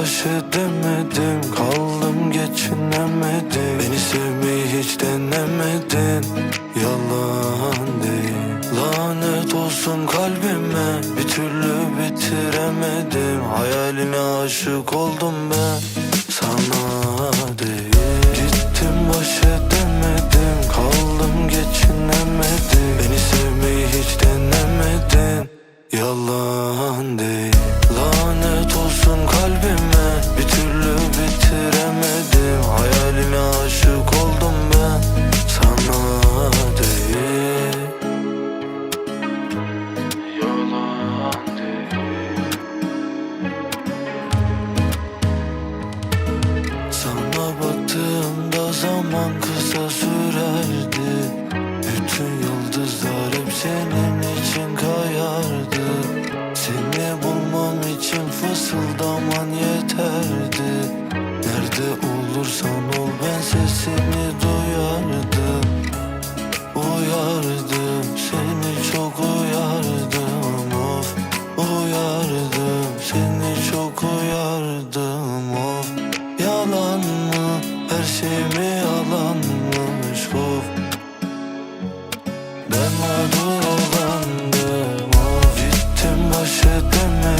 baş edemedim Kaldım geçinemedim. Beni sevmeyi hiç denemedin. Yalan değil. Lanet olsun kalbime Bir türlü bitiremedim. Hayaline aşık oldum ben. Sana fısıldaman yeterdi. Nerede olursan ol ben sesini duyardım. Uyardım seni çok uyardım. Of Uyardım seni çok uyardım. Of Yalan mı her şey mi yalanmış? Of Ben mağdur olandım. Of Gittim baş edemedim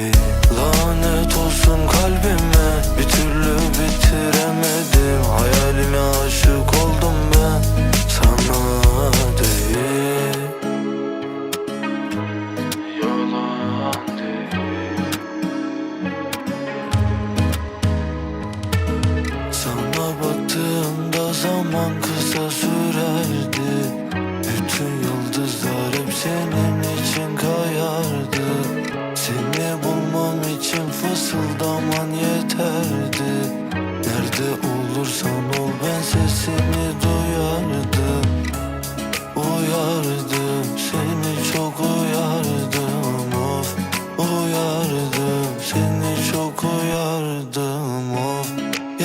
fısıldaman yeterdi? Nerede olursan ol ben sesini duyardım. Uyardım seni çok uyardım. Of Uyardım seni çok uyardım. Of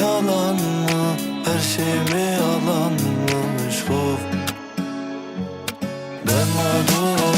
Yalan mı? Her şey mi yalanmış? Of Ben mağdur